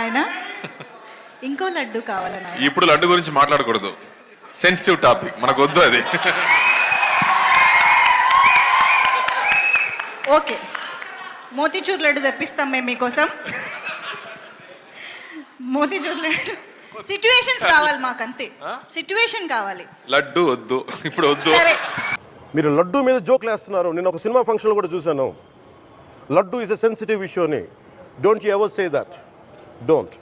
ఆయన ఇంకో లడ్డు కావాలని ఇప్పుడు లడ్డు గురించి మాట్లాడకూడదు. సెన్సిటివ్ టాపిక్ మనకు వద్దు అది. ఓకే. మోతీచూర్ లడ్డు తెప్పిస్తాం మేము మీకోసం. మోతీచూర్ లడ్డు. సిచ్యువేషన్స్ కావాలి మాకు అంతే సిచ్యువేషన్ కావాలి. లడ్డు వద్దు. ఇప్పుడు వద్దు. సరే. మీరు లడ్డు మీద జోక్లు వేస్తున్నారు. నేను ఒక సినిమా ఫంక్షన్లో కూడా చూశాను. Laddu is a sensitive issue అని. Don't you ever say that Don't.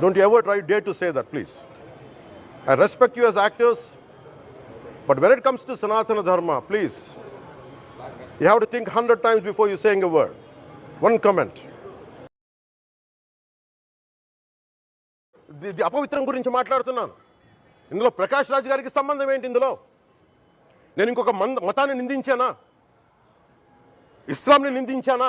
Don't you ever try day to say that, please I respect you as actors, but when it comes to Sanatana Dharma please you have to think hundred times before you saying a word one comment. అపవిత్రం గురించి మాట్లాడుతున్నాను ఇందులో ప్రకాష్ రాజ్ గారికి సంబంధం ఏంటి ఇందులో నేను ఇంకొక మంద మతాన్ని నిందించానా ఇస్లాంని నిందించానా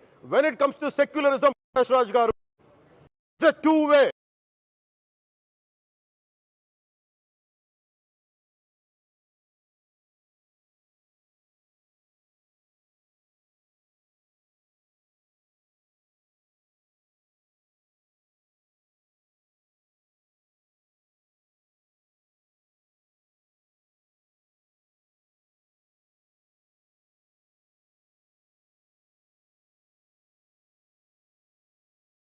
When it comes to secularism, it's a two-way.